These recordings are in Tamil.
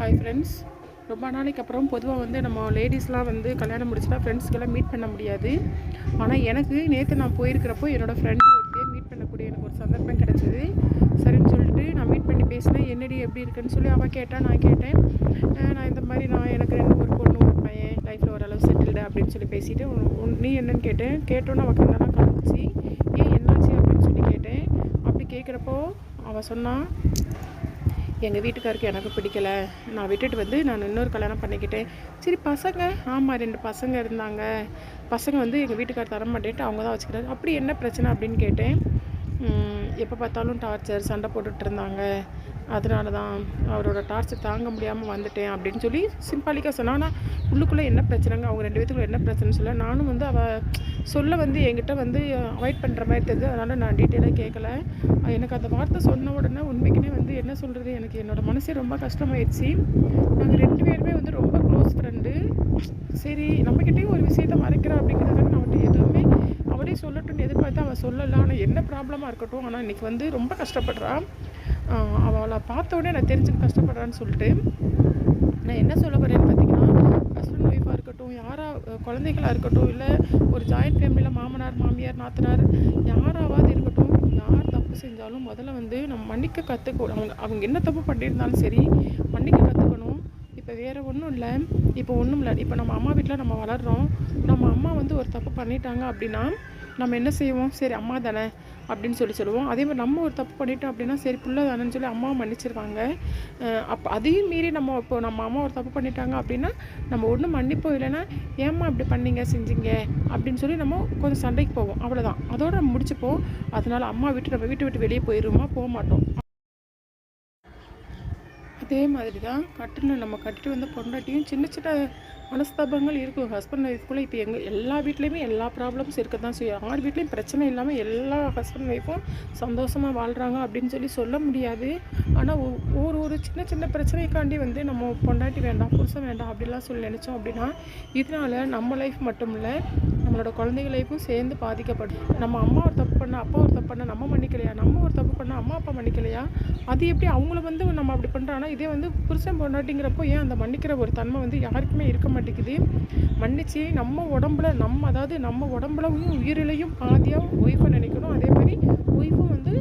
ஹாய் ஃப்ரெண்ட்ஸ் ரொம்ப நாளைக்கு அப்புறம் பொதுவாக வந்து நம்ம லேடிஸ்லாம் வந்து கல்யாணம் முடிச்சுட்டா ஃப்ரெண்ட்ஸ்க்கெல்லாம் மீட் பண்ண முடியாது. ஆனால் எனக்கு நேற்று நான் போயிருக்கிறப்போ என்னோடய ஃப்ரெண்டு ஒருத்தையே மீட் பண்ணக்கூடிய எனக்கு ஒரு சந்தர்ப்பம் கிடச்சிது. சரின்னு சொல்லிட்டு நான் மீட் பண்ணி பேசினேன். என்னடி எப்படி இருக்குன்னு சொல்லி அவள் கேட்டால் நான் கேட்டேன். நான் இந்த மாதிரி நான் எனக்கு ரெண்டு ஒரு பொண்ணு ஒரு பையன் லைஃப்பில் ஓரளவு செட்டில்டு அப்படின்னு சொல்லி பேசிட்டு உன்- நீ என்னன்னு கேட்டேன். கேட்டோன்னே அவள் கண்ணெல்லாம் கலந்துச்சு ஏன் என்னாச்சு? அப்படின்னு சொல்லி கேட்டேன். அப்படி கேட்குறப்போ அவள் சொன்னான் எங்கள் வீட்டுக்காருக்கு எனக்கு பிடிக்கல. நான் விட்டுட்டு வந்து நான் இன்னொரு கல்யாணம் பண்ணிக்கிட்டேன் சரி பசங்க ஆமாம் ரெண்டு பசங்க இருந்தாங்க. பசங்க வந்து எங்கள் வீட்டுக்கார் தர மாட்டேன்ட்டு அவங்க தான் வச்சுக்கிறாரு. அப்படி என்ன பிரச்சனை அப்படின்னு கேட்டேன். எப்போ பார்த்தாலும் டார்ச்சர் சண்டை போட்டுட்டு இருந்தாங்க. அதனால தான் அவரோட டார்ச்சர் தாங்க முடியாமல் வந்துட்டேன் அப்படின்னு சொல்லி சிம்பாலிக்காக சொன்னால் ஆனால் உள்ளுக்குள்ளே என்ன பிரச்சனைங்க? அவங்க ரெண்டு பேத்துக்குள்ள என்ன பிரச்சனைன்னு சொல்ல நானும் வந்து அவள் சொல்ல வந்து என்கிட்ட வந்து அவாய்ட் பண்ணுற மாதிரி தெரிஞ்சு அதனால் நான் டீட்டெயிலாக கேட்கல எனக்கு அந்த வார்த்தை சொன்ன உடனே உண்மைக்குமே வந்து என்ன சொல்கிறது எனக்கு என்னோட மனசே ரொம்ப கஷ்டமாயிடுச்சு நாங்கள் ரெண்டு பேருமே வந்து ரொம்ப க்ளோஸ் ஃப்ரெண்டு சரி நம்மக்கிட்டேயும் ஒரு விஷயத்த மறைக்கிறா அப்படிங்கிறதுக்காக நான் அவன்கிட்ட எதுவுமே அவளே சொல்லட்டும்னு எதிர்பார்த்து அவள் சொல்லலை. ஆனால் என்ன ப்ராப்ளமாக இருக்கட்டும். ஆனால் இன்னைக்கு வந்து ரொம்ப கஷ்டப்படுறான் பார்த்த உடனே நான் தெரிஞ்சுக்க கஷ்டப்படுறான்னு சொல்லிட்டு நான் என்ன சொல்ல போகிறேன்னு பார்த்தீங்கன்னா ஹஸ்பண்ட் ஒய்ஃபாக இருக்கட்டும் யாராக குழந்தைகளாக இருக்கட்டும் இல்லை ஒரு ஜாயிண்ட் ஃபேமிலியில் மாமனார் மாமியார் நாத்தனார் யாராவது இருக்கட்டும் யார் தப்பு செஞ்சாலும் முதல்ல வந்து நம்ம மன்னிக்க கற்றுக்கணும் அவங்க அவங்க என்ன தப்பு பண்ணியிருந்தாலும் சரி மன்னிக்க கற்றுக்கணும் இப்போ வேறு ஒன்றும் இல்லை. இப்போ ஒன்றும் இல்லை. இப்போ நம்ம அம்மா வீட்டில் நம்ம வளர்கிறோம் நம்ம அம்மா வந்து ஒரு தப்பு பண்ணிட்டாங்க அப்படின்னா நம்ம என்ன செய்வோம்? சரி அம்மா தானே. அப்படின்னு சொல்லி சொல்லுவோம். அதே மாதிரி நம்ம ஒரு தப்பு பண்ணிட்டோம் அப்படின்னா சரி பிள்ளை தானேன்னு சொல்லி அம்மா மன்னிச்சிருவாங்க. அப்போ அதையும் மீறி நம்ம இப்போ நம்ம அம்மா ஒரு தப்பு பண்ணிட்டாங்க அப்படின்னா நம்ம ஒன்றும் மன்னிப்போம் இல்லைன்னா ஏம்மா இப்படி பண்ணீங்க செஞ்சீங்க? அப்படின்னு சொல்லி நம்ம கொஞ்சம் சண்டைக்கு போவோம். அவ்வளோதான் அதோட நம்ம முடிச்சுப்போம். அதனால அம்மா விட்டு நம்ம வீட்டை விட்டு வெளியே போயிடுவோமா போக மாட்டோம். அதே மாதிரி தான் கட்டின நம்ம கட்டிட்டு வந்த பொண்டாட்டியும் சின்ன சின்ன மனஸ்தாபங்கள் இருக்கும். ஹஸ்பண்ட் ஒய்ஃப்குள்ளே இப்போ எங்கள் எல்லா வீட்லேயுமே எல்லா ப்ராப்ளம்ஸ் இருக்க தான் செய்யும். யார் வீட்லேயும் பிரச்சனை இல்லாமல் எல்லா ஹஸ்பண்ட் ஒய்ஃபும் சந்தோஷமாக வாழ்கிறாங்க அப்படின்னு சொல்லி சொல்ல முடியாது. ஆனால் ஒரு ஒரு சின்ன சின்ன பிரச்சனைக்காண்டி வந்து நம்ம பொண்டாட்டி வேண்டாம் புருஷன் வேண்டாம் அப்படிலாம் சொல்லி நினச்சோம் அப்படின்னா இதனால் நம்ம லைஃப் மட்டும் இல்லை நம்மளோட குழந்தைங்க லைஃப்பும் சேர்ந்து பாதிக்கப்படும். நம்ம அம்மா ஒருத்த பண்ணால் பண்ண அப்பா ஒரு தப்பு பண்ணால் நம்ம மன்னிக்கலையா? நம்ம ஒரு தப்பு பண்ண அம்மா அப்பா மன்னிக்கலையா? அது எப்படி அவங்கள வந்து நம்ம அப்படி பண்ணுறோன்னா இதே வந்து புருஷன் பொண்டாட்டிங்கிறப்போ ஏன் அந்த மன்னிக்கிற ஒரு தன்மை வந்து யாருக்குமே இருக்க மாட்டேங்குது? மன்னிச்சு நம்ம உடம்புல நம்ம அதாவது நம்ம உடம்புலவும் உயிரிலையும் பாதியாக ஒய்ஃபை நினைக்கணும். அதே மாதிரி ஒய்ஃபும் வந்து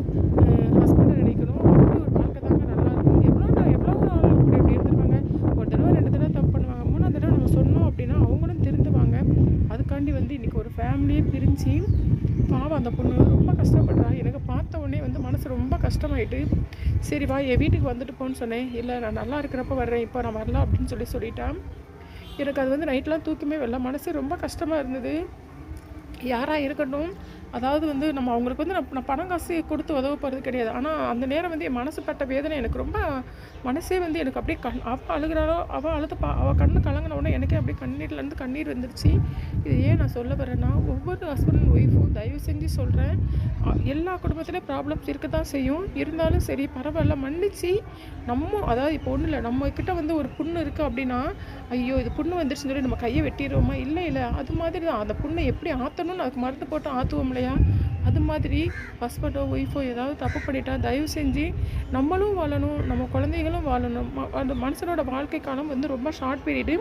ஹஸ்பண்டை நினைக்கணும். அப்படி ஒரு வாழ்க்கை தாங்க நல்லா இருக்கும். எவ்வளோ நான் எவ்வளோ நாள் அப்படி அப்படி இருந்துருவாங்க ஒரு தடவை ரெண்டு தடவை தப்பு பண்ணுவாங்க. மூணாவது தடவை நம்ம சொன்னோம் அப்படின்னா அவங்களும் திருந்துவாங்க. அதுக்காண்டி வந்து இன்றைக்கி ஒரு ஃபேமிலியே பிரிஞ்சு பாவம் அந்த பொண்ணு ரொம்ப கஷ்டப்படுறா. எனக்கு பார்த்த உடனே வந்து மனசு ரொம்ப கஷ்டமாயிட்டு சரி வா என் வீட்டுக்கு வந்துட்டு போன்னு சொன்னேன். இல்லை நான் நல்லா இருக்கிறப்ப வர்றேன். இப்போ நான் வரல அப்படின்னு சொல்லி சொல்லிட்டான் எனக்கு அது வந்து நைட்லாம் தூக்கமே வரல. மனசு ரொம்ப கஷ்டமாக இருந்தது. யாராக இருக்கட்டும் அதாவது வந்து நம்ம அவங்களுக்கு வந்து நான் நான் பணம் காசு கொடுத்து உதவ போகிறது கிடையாது. ஆனால் அந்த நேரம் வந்து என் மனசு பட்ட வேதனை எனக்கு ரொம்ப மனசே வந்து எனக்கு அப்படியே கண் அவள் அழுகிறாளோ அவள் அழுது பா அவள் கண்ணு கலங்கின உடனே எனக்கே அப்படியே கண்ணீர்லேருந்து கண்ணீர் வந்துருச்சு. இது ஏன் நான் சொல்ல வரேன்னா ஒவ்வொரு ஹஸ்பண்ட் அண்ட் ஒய்ஃபும் தயவு செஞ்சு சொல்கிறேன் எல்லா குடும்பத்துலேயும் ப்ராப்ளம்ஸ் இருக்க தான் செய்யும். இருந்தாலும் சரி பரவாயில்ல மன்னிச்சு. நம்ம அதாவது இப்போ ஒன்றும் இல்லை நம்ம கிட்டே வந்து ஒரு புண்ணு இருக்குது அப்படின்னா ஐயோ இது புண்ணு வந்துருச்சுன்னு சொல்லி நம்ம கையை வெட்டிடுவோமா? இல்லை இல்லை. அது மாதிரி தான் அந்த புண்ணை எப்படி ஆற்றணும்னு அதுக்கு மருந்து போட்டு ஆற்றுவோம்ல இல்லையா? அது மாதிரி ஹஸ்பண்டோ ஒய்ஃபோ ஏதாவது தப்பு பண்ணிட்டா தயவு செஞ்சு நம்மளும் வாழணும் நம்ம குழந்தைகளும் வாழணும். ம- அந்த மனுஷனோட வாழ்க்கை காலம் வந்து ரொம்ப ஷார்ட் பீரியடு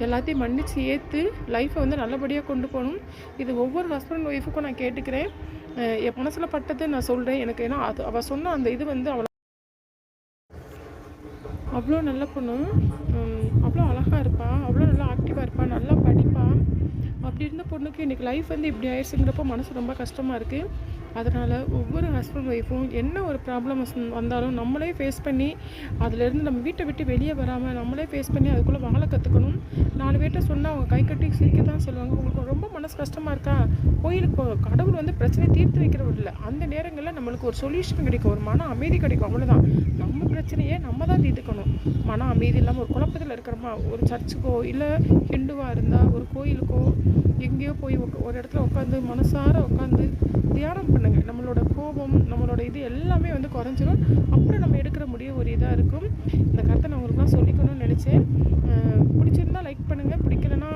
எல்லாத்தையும் மன்னித்து ஏற்று லைஃப்பை வந்து நல்லபடியாக கொண்டு போகணும். இது ஒவ்வொரு ஹஸ்பண்ட் ஒய்ஃபுக்கும் நான் கேட்டுக்கிறேன். என் மனசில் பட்டதை நான் சொல்கிறேன் எனக்கு ஏன்னா அது அவள் சொன்ன அந்த இது வந்து அவ்வளோ அவ்வளோ நல்ல பொண்ணு. அவ்வளோ அழகாக இருப்பா அவ்வளோ நல்லா ஆக்டிவாக இருப்பா நல்லா படிப்பா அப்படி இருந்த பொண்ணுக்கு இன்றைக்கி லைஃப் வந்து இப்படி ஆயிடுச்சுங்கிறப்போ மனசு ரொம்ப கஷ்டமாக இருக்குது அதனால் ஒவ்வொரு ஹஸ்பண்ட் ஒய்ஃபும் என்ன ஒரு ப்ராப்ளம் வந்தாலும் நம்மளே ஃபேஸ் பண்ணி அதுலேருந்து நம்ம வீட்டை விட்டு வெளியே வராமல் நம்மளே ஃபேஸ் பண்ணி அதுக்குள்ளே வாழ கற்றுக்கணும் நாலு பேர்கிட்ட சொன்னால் அவங்க கை கட்டி சிரிக்க தான் சொல்லுவாங்க. உங்களுக்கு ரொம்ப மனசு கஷ்டமாக இருக்கா? கோயிலுக்கு கடவுள் வந்து பிரச்சனையை தீர்த்து வைக்கிறவர் இல்லை. அந்த நேரங்களில் நம்மளுக்கு ஒரு சொல்யூஷன் கிடைக்கும். ஒரு மன அமைதி கிடைக்கும். அவ்வளோதான் நம்ம பிரச்சனையை நம்ம தான் தீர்த்துக்கணும். மன அமைதி இல்லாமல் ஒரு குழப்பத்தில் இருக்கிறோமா? ஒரு சர்ச்சுக்கோ இல்லை ஹிந்துவாக இருந்தால் ஒரு கோயிலுக்கோ எங்கேயோ போய் ஒரு இடத்துல உட்காந்து மனசார உட்காந்து தியானம் பண்ண பண்ணுங்க நம்மளோட கோபம் நம்மளோட இது எல்லாமே வந்து குறைஞ்சிரும். அப்புறம் நம்ம எடுக்கிற முடிவு ஒரு இதாக இருக்கும். இந்த கருத்தை நான் உங்களுக்குலாம் சொல்லிக்கணும்னு நினச்சேன். பிடிச்சிருந்தா லைக் பண்ணுங்கள் பிடிக்கலன்னா